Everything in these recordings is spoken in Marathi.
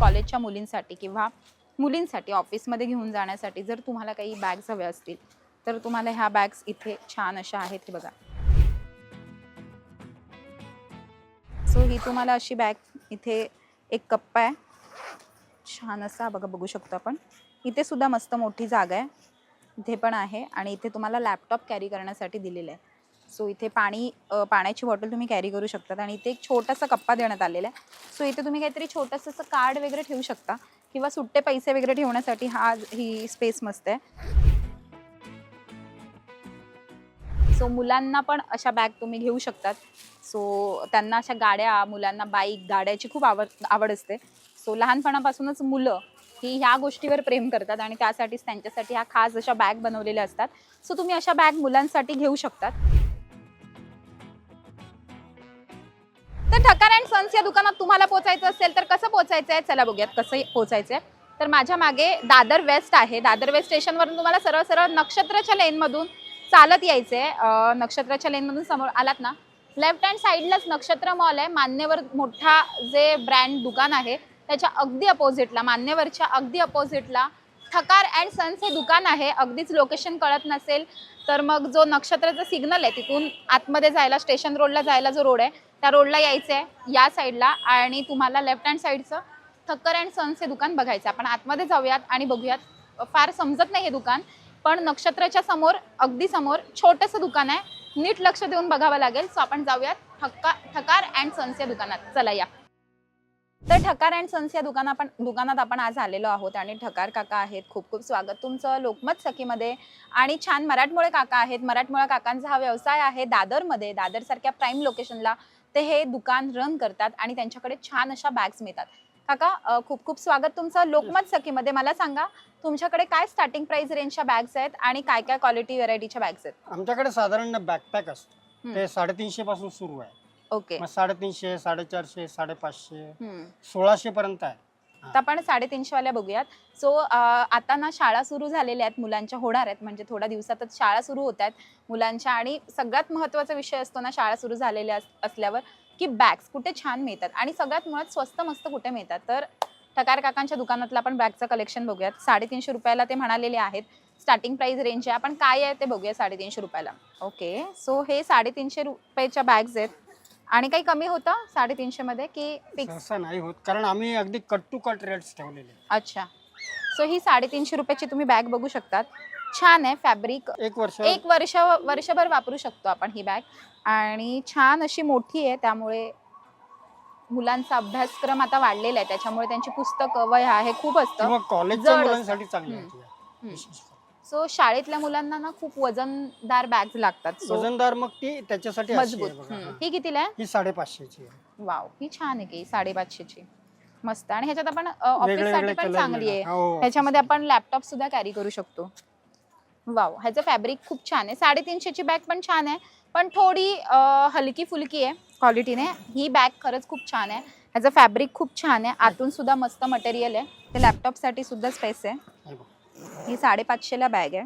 कॉलेजच्या मुलींसाठी किंवा मुलींसाठी ऑफिसमध्ये घेऊन जाण्यासाठी जर तुम्हाला काही बॅग्स हव्या असतील तर तुम्हाला ह्या बॅग्स इथे छान अशा आहेत हे बघा. सो ही तुम्हाला अशी बॅग इथे एक कप्पा आहे. छान असा बघा बघू शकतो आपण. इथे सुद्धा मस्त मोठी जागा आहे. इथे पण आहे आणि इथे तुम्हाला लॅपटॉप कॅरी करण्यासाठी दिलेलं आहे. सो इथे पाणी पाण्याची बॉटल तुम्ही कॅरी करू शकतात आणि इथे एक छोटासा कप्पा देण्यात आलेला आहे. सो इथे तुम्ही काहीतरी छोटंसं असं कार्ड वगैरे ठेवू शकता किंवा सुट्टे पैसे वगैरे ठेवण्यासाठी हा ही स्पेस मस्त आहे. सो मुलांना पण अशा बॅग तुम्ही घेऊ शकतात. सो त्यांना अशा गाड्या मुलांना बाईक गाड्याची खूप आवड आवड असते. सो लहानपणापासूनच मुलं ही ह्या गोष्टीवर प्रेम करतात आणि त्यासाठीच त्यांच्यासाठी ह्या खास अशा बॅग बनवलेल्या असतात. सो तुम्ही अशा बॅग मुलांसाठी घेऊ शकतात. ठकार अँड सन्स या दुकानात तुम्हाला पोचायचं असेल तर कसं पोचायचं आहे? चला बघूयात कसं पोचायचं आहे. तर माझ्या मागे दादर वेस्ट आहे. दादर वेस्ट स्टेशनवरून तुम्हाला सरळ सरळ नक्षत्राच्या लेनमधून चालत यायचं आहे नक्षत्राच्या लेनमधून समोर आलात ना? लेफ्ट हँड साईडलाच नक्षत्र मॉल आहे. मान्यवर मोठा जे ब्रँड दुकान आहे त्याच्या अगदी अपोजिटला मान्यवरच्या अगदी अपोजिटला ठकार अँड सन्स हे दुकान आहे. अगदीच लोकेशन कळत नसेल तर मग जो नक्षत्राचा सिग्नल आहे तिथून आतमध्ये जायला स्टेशन रोडला जायला जो रोड आहे त्या रोडला यायचं आहे या साईडला आणि तुम्हाला लेफ्ट हँड साईडचं थक्कर अँड सन्स हे दुकान बघायचं आपण आतमध्ये जाऊयात आणि बघूयात. फार समजत नाही हे दुकान पण नक्षत्राच्या समोर अगदी समोर छोटंसं दुकान आहे. नीट लक्ष देऊन बघावं लागेल. सो आपण जाऊयात. थक्का थकार अँड सन्स या दुकानात. चला या. तर ठकार अँड सन्स या दुकान आपण दुकानात आपण आज आलेलो आहोत आणि ठकार काका आहेत. खूप खूप स्वागत तुमचं लोकमत सखीमध्ये. आणि छान मराठमोळे काका आहेत. मराठमोळा काकांचा हा व्यवसाय आहे दादरमध्ये. दादरसारख्या प्राईम लोकेशनला ते हे दुकान रन करतात आणि त्यांच्याकडे छान अशा बॅग्स मिळतात. काका खूप खूप स्वागत तुमचं. लोकमत सखीमध्ये मला सांगा तुमच्याकडे काय स्टार्टिंग प्राइस रेंजच्या बॅग्स आहेत आणि काय काय क्वालिटी व्हरायटीच्या बॅग्स आहेत? आमच्याकडे साधारण बॅकपॅक असतो. ते साडेतीनशे पासून सुरू आहे. ओके साडेतीनशे साडेचारशे साडेपाचशे. सोळाशे पर्यंत आहे. तर आपण साडेतीनशे वाल्या बघूयात. सो आता ना शाळा सुरू झालेल्या आहेत मुलांच्या होणार आहेत. म्हणजे थोड्या दिवसातच शाळा सुरू होत आहेत मुलांच्या. आणि सगळ्यात महत्त्वाचा विषय असतो ना शाळा सुरू झालेल्या अस- असल्यावर की बॅग्स कुठे छान मिळतात. आणि सगळ्यात मुळात स्वस्त मस्त कुठे मिळतात. तर ठकार काकांच्या दुकानातलं आपण बॅगचं कलेक्शन बघूयात. साडेतीनशे रुपयाला ते म्हणालेले आहेत. स्टार्टिंग प्राइस रेंज आहे. आपण काय आहे ते बघूया साडेतीनशे रुपयाला. ओके सो हे साडेतीनशे रुपयाच्या बॅग्स आहेत. आणि काही कमी होतं साडेतीनशे मध्ये की फिक्स नाही होत कारण आम्ही अगदी कट टू कट रेट्स ठेवलेले. आहेत. अच्छा. सो ही साडेतीनशे रुपयाची तुम्ही बॅग बघू शकतात. छान आहे फॅब्रिक एक वर्ष. एक वर्ष वर्षभर वापरू शकतो आपण ही बॅग आणि छान अशी मोठी आहे त्यामुळे मुलांचा अभ्यासक्रम आता वाढलेला आहे. त्याच्यामुळे त्यांची पुस्तकं वह्या हे खूप असतं. किंवा कॉलेजच्या जड मुलांसाठी चांगली हम्म. आहे ती. हम्म. सो शाळेतल्या मुलांना ना खूप वजनदार बॅग्स लागतात. वजनदार मग ती त्याच्यासाठी अशी मजबूत. आहे बघा. हम्म. हा. ही कितीला आहे? ही साडेपाचशेची आहे. वाव ही छान आहे की साडेपाचशेची. मस्त. आणि ह्याच्यात आपण वेगळे ऑफिससाठी वेगळे पण कलर चांगली आहे. मिळणार. हो, ह्याच्यामध्ये आपण लॅपटॉप सुद्धा कॅरी करू शकतो. वाव ह्याचं फॅब्रिक खूप छान आहे. साडेतीनशेची बॅग पण छान आहे. पण थोडी हलकी फुलकी आहे क्वालिटीने ही बॅग खरंच खूप छान आहे. ह्याचं फॅब्रिक खूप छान आहे. आतून सुद्धा मस्त मटेरियल आहे. ते लॅपटॉपसाठी सुद्धा स्पेस आहे. ही साडेपाचशेला बॅग आहे.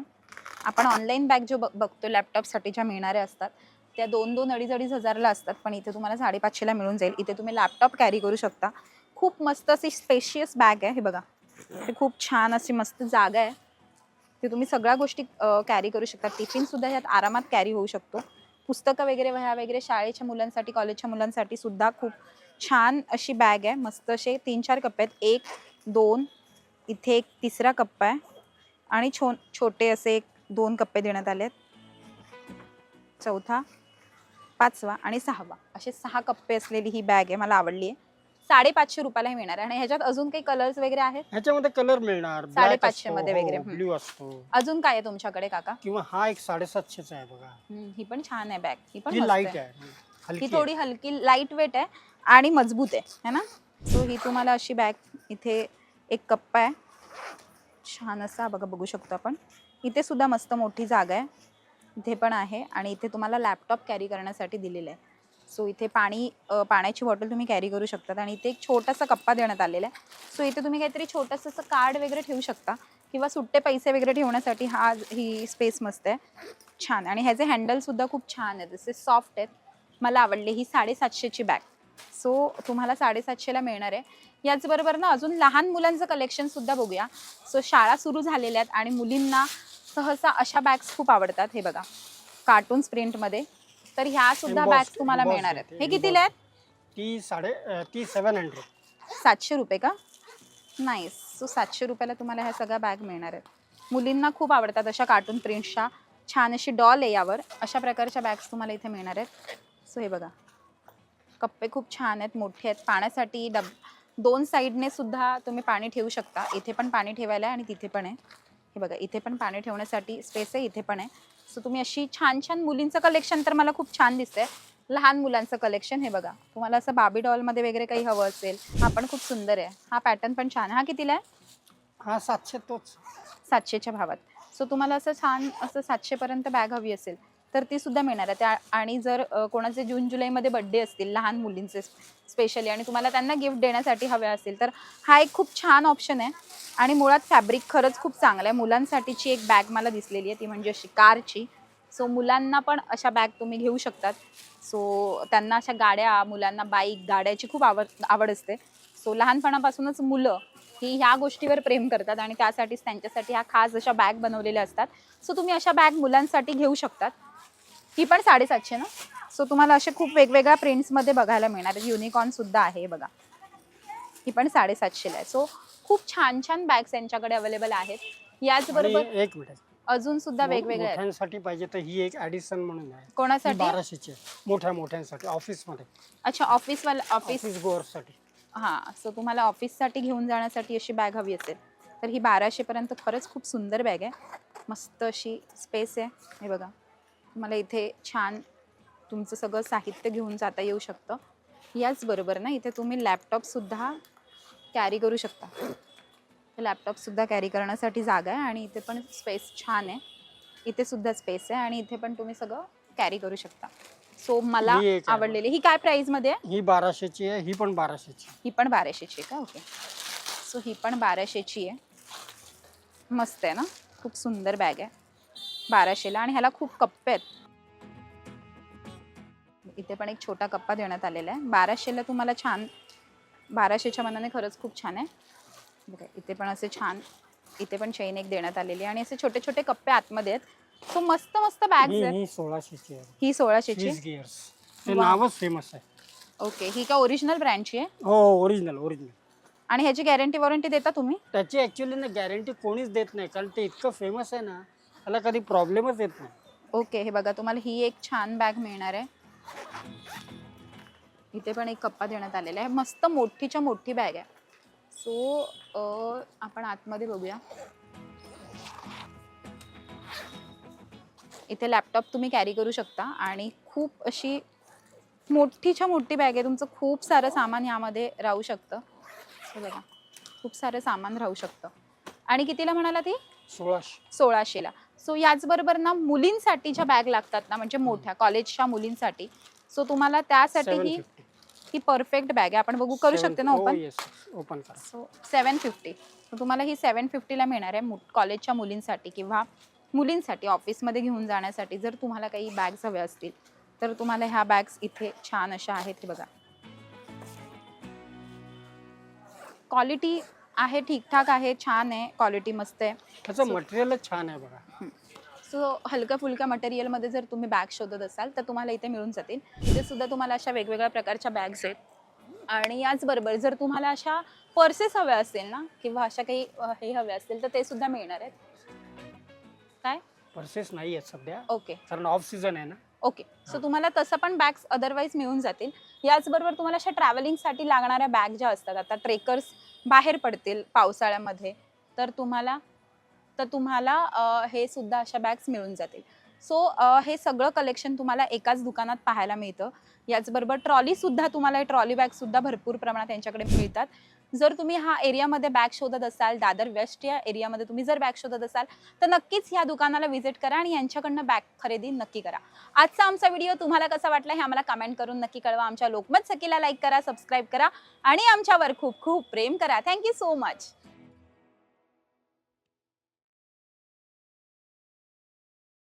आपण ऑनलाईन बॅग जो बघतो लॅपटॉपसाठी ज्या मिळणाऱ्या असतात त्या दोन दोन अडीच अडीच हजारला असतात पण इथे तुम्हाला साडेपाचशेला मिळून जाईल. इथे तुम्ही लॅपटॉप कॅरी करू शकता. खूप मस्त अशी स्पेशियस बॅग आहे हे बघा. ते खूप छान अशी मस्त जागा आहे. ते तुम्ही सगळ्या गोष्टी कॅरी करू शकता. टिफिनसुद्धा ह्यात आरामात कॅरी होऊ शकतो. पुस्तकं वगैरे वह्या वगैरे शाळेच्या मुलांसाठी कॉलेजच्या मुलांसाठी सुद्धा खूप छान अशी बॅग आहे. मस्त असे तीन चार कप्पे आहेत. एक दोन इथे एक तिसरा कप्पा आहे. आणि छो छोटे असे एक दोन कप्पे देण्यात आले आहेत चौथा पाचवा आणि सहावा. असे सहा कप्पे असलेली ही बॅग आहे मला आवडली आहे साडेपाचशे रुपयाला हे मिळणार आहे. आणि ह्याच्यात अजून काही कलर्स वगैरे आहेत? ह्याच्यामध्ये कलर मिळणार. साडेपाचशे मध्ये वगैरे. ब्ल्यू असतो. अजून काय आहे तुमच्याकडे काका? किंवा हा एक साडेसातशेचा आहे बघा. हम्म, ही पण छान आहे बॅग ही पण ही मस्त लाइट आहे. आहे. हलकी ही. थोडी हलकी लाइट वेट आहे आणि मजबूत आहे है ना? सो ही तुम्हाला अशी बॅग इथे एक कप्पा आहे. छान असा बघा बघू शकतो आपण. इथे सुद्धा मस्त मोठी जागा आहे. इथे पण आहे आणि इथे तुम्हाला लॅपटॉप कॅरी करण्यासाठी दिलेलं आहे. सो इथे पाणी पाण्याची बॉटल तुम्ही कॅरी करू शकतात आणि इथे एक छोटासा कप्पा देण्यात आलेला आहे. सो इथे तुम्ही काहीतरी छोटंसं असं कार्ड वगैरे ठेवू शकता किंवा सुट्टे पैसे वगैरे ठेवण्यासाठी हा ही स्पेस मस्त आहे. छान. आणि ह्याचे हँडलसुद्धा खूप छान आहेत. जसे सॉफ्ट आहेत. मला आवडले ही साडेसातशेची बॅग सो तुम्हाला साडेसातशेला मिळणार आहे. याचबरोबर ना अजून लहान मुलांचं कलेक्शन सुद्धा बघूया. सो शाळा सुरू झालेल्या आहेत आणि मुलींना सहसा अशा बॅग्स खूप आवडतात. हे बघा कार्टून प्रिंटमध्ये तर ह्या सुद्धा बॅग्स तुम्हाला मिळणार आहेत. हे कितीला आहेत? ती साडे ती सेवन हंड्रेड सातशे रुपये का? नाही सो सातशे रुपयाला तुम्हाला ह्या सगळ्या बॅग मिळणार आहेत. मुलींना खूप आवडतात अशा कार्टून प्रिंट्सच्या छान अशी डॉल आहे यावर. अशा प्रकारच्या बॅग्स तुम्हाला इथे मिळणार आहेत. सो हे बघा. कप्पे खूप छान आहेत मोठे आहेत. पाण्यासाठी डब दोन साईडने सुद्धा तुम्ही पाणी ठेवू शकता. इथे पण पाणी ठेवायला आहे आणि तिथे पण आहे. हे बघा इथे पण पाणी ठेवण्यासाठी स्पेस आहे इथे पण आहे. सो तुम्ही अशी छान छान मुलींचं कलेक्शन तर मला खूप छान दिसतंय. लहान मुलांचं कलेक्शन हे बघा. तुम्हाला असं बाबी डॉलमध्ये वगैरे काही हवं असेल हा पण खूप सुंदर आहे. हा पॅटर्न पण छान हा कितीला आहे? हा सातशे तोच. सातशेच्या भावात. सो तुम्हाला असं छान असं सातशेपर्यंत बॅग हवी असेल. तर ती सुद्धा मिळणार आहे. त्या आणि जर कोणाचे जून जुलैमध्ये बड्डे असतील लहान मुलींचे स्पेशली आणि तुम्हाला त्यांना गिफ्ट देण्यासाठी हवे असेल तर हा एक खूप छान ऑप्शन आहे. आणि मुळात फॅब्रिक खरंच खूप चांगलं आहे. मुलांसाठीची एक बॅग मला दिसलेली आहे ती म्हणजे अशी कारची. सो मुलांना पण अशा बॅग तुम्ही घेऊ शकतात. सो त्यांना अशा गाड्या मुलांना बाईक गाड्याची खूप आवड आवड असते. सो लहानपणापासूनच मुलं ही ह्या गोष्टीवर प्रेम करतात आणि त्यासाठीच त्यांच्यासाठी ह्या खास अशा बॅग बनवलेल्या असतात. सो तुम्ही अशा बॅग मुलांसाठी घेऊ शकतात. ही पण साडेसातशे ना? सो तुम्हाला असे खूप वेगवेगळ्या प्रिंट्समध्ये बघायला मिळणार. युनिकॉर्न सुद्धा आहे बघा. ही पण साडेसातशेला आहे. सो खूप छान छान बॅग्स यांच्याकडे अवेलेबल आहेत. याचबरोबर एक मिनिट. अजून सुद्धा वेगवेगळे आहेत. मोठ्यांसाठी पाहिजे तर ही एक ऍडिशन म्हणून आहे. कोणासाठी? बाराशेची. मोठ्या मोठ्यांसाठी ऑफिसमध्ये. अच्छा ऑफिस ऑफिस गोअर्ससाठी हां सो तुम्हाला ऑफिससाठी घेऊन जाण्यासाठी अशी बॅग हवी असेल तर ही बाराशेपर्यंत खरंच खूप सुंदर बॅग आहे. मस्त अशी स्पेस आहे. हे बघा. तुम्हाला इथे छान तुमचं सगळं साहित्य घेऊन जाता येऊ शकतं. याचबरोबर ना इथे तुम्ही लॅपटॉपसुद्धा कॅरी करू शकता. लॅपटॉपसुद्धा कॅरी करण्यासाठी जागा आहे आणि इथे पण स्पेस छान आहे. इथे सुद्धा स्पेस आहे आणि इथे पण तुम्ही सगळं कॅरी करू शकता. सो मला ही एक आहे. आवडलेली. ही काय प्राईजमध्ये आहे? ही बाराशेची आहे ही पण बाराशेची. ही पण बाराशेची आहे का? ओके सो ही पण बाराशेची आहे. मस्त आहे ना? खूप सुंदर बॅग आहे. बाराशेला आणि ह्याला खूप कप्पे आहेत. इथे पण एक छोटा कप्पा देण्यात आलेला आहे. बाराशेला तुम्हाला छान बाराशेच्या मनाने खरंच खूप छान आहे. बघा इथे पण असे छान इथे पण चेन एक देण्यात आलेली आहे आणि असे छोटे छोटे कप्पे आतमध्ये आहेत. सो मस्त मस्त बॅग्स ही आहेत. ही सोळाशेची आहे. ही सोळाशेची? स्विस गिअर्स ते वा. नावच फेमस आहे. ओके ही का ओरिजिनल ब्रँडची आहे? हो ओरिजिनल ओरिजिनल आणि ह्याची गॅरंटी वॉरंटी देता तुम्ही? त्याची ॲक्च्युली ना गॅरंटी कोणीच देत नाही. कारण ते इतकं फेमस आहे ना त्याला कधी प्रॉब्लेमच येत नाही. ओके हे बघा तुम्हाला ही एक छान बॅग मिळणार आहे. इथे पण एक कप्पा देण्यात आलेला आहे. मस्त मोठीच्या मोठी बॅग आहे. सो आपण आतमध्ये बघूया. इथे लॅपटॉप तुम्ही कॅरी करू शकता आणि खूप अशी मोठीच्या मोठी बॅग आहे. तुमचं खूप सारं सामान यामध्ये राहू शकतं. बघा खूप सारं सामान राहू शकतं. आणि कितीला म्हणाला ती? सोळाशे. सोळाशेला सो याचबरोबर ना मुलींसाठी ज्या बॅग लागतात ना म्हणजे मोठ्या कॉलेजच्या मुलींसाठी. सो तुम्हाला त्यासाठी ही ही परफेक्ट बॅग आहे. आपण बघू करू शकते ना open yes open so seven fifty तुम्हाला ही सेवन फिफ्टीला मिळणार आहे कॉलेजच्या मुलींसाठी किंवा मुलींसाठी ऑफिसमध्ये घेऊन जाण्यासाठी जर तुम्हाला काही बॅग्स हव्या असतील. तर तुम्हाला ह्या बॅग्स इथे छान अशा आहेत हे बघा. क्वालिटी आहे ठीकठाक आहे छान आहे क्वालिटी मस्त आहे. त्याचं मटेरियलच छान आहे बघा. सो हलक्या फुलक्या मटेरियलमध्ये जर तुम्ही बॅग शोधत असाल तर तुम्हाला इथे मिळून जातील. इथे सुद्धा तुम्हाला अशा वेगवेगळ्या प्रकारच्या बॅग्स आहेत. आणि याचबरोबर जर तुम्हाला अशा पर्सेस हव्या असतील ना किंवा अशा काही अ, हे हव्या असतील तर ते सुद्धा मिळणार आहेत. काय? पर्सेस नाही आहेत सध्या. ओके कारण ऑफ सीझन आहे ना. ओके. सो तुम्हाला तसं पण बॅग्स अदरवाईज मिळून जातील. याचबरोबर तुम्हाला अशा ट्रॅव्हलिंगसाठी लागणाऱ्या बॅग ज्या असतात आता ट्रेकर्स बाहेर पडतील पावसाळ्यामध्ये तर तुम्हाला तर तुम्हाला हे सुद्धा अशा बॅग्स मिळून जातील. सो हे सगळं कलेक्शन तुम्हाला एकाच दुकानात पाहायला मिळतं. याचबरोबर ट्रॉलीसुद्धा तुम्हाला ट्रॉली बॅगसुद्धा भरपूर प्रमाणात त्यांच्याकडे मिळतात. जर तुम्ही हा एरियामध्ये बॅग शोधत असाल दादर वेस्ट या एरियामध्ये तुम्ही जर बॅग शोधत असाल तर नक्कीच ह्या दुकानाला व्हिजिट करा आणि यांच्याकडनं बॅग खरेदी नक्की करा. आजचा आमचा व्हिडिओ तुम्हाला कसा वाटला हे आम्हाला कमेंट करून नक्की कळवा. आमच्या लोकमत सखीला लाईक करा सबस्क्राईब करा आणि आमच्यावर खूप खूप प्रेम करा. Thank you so much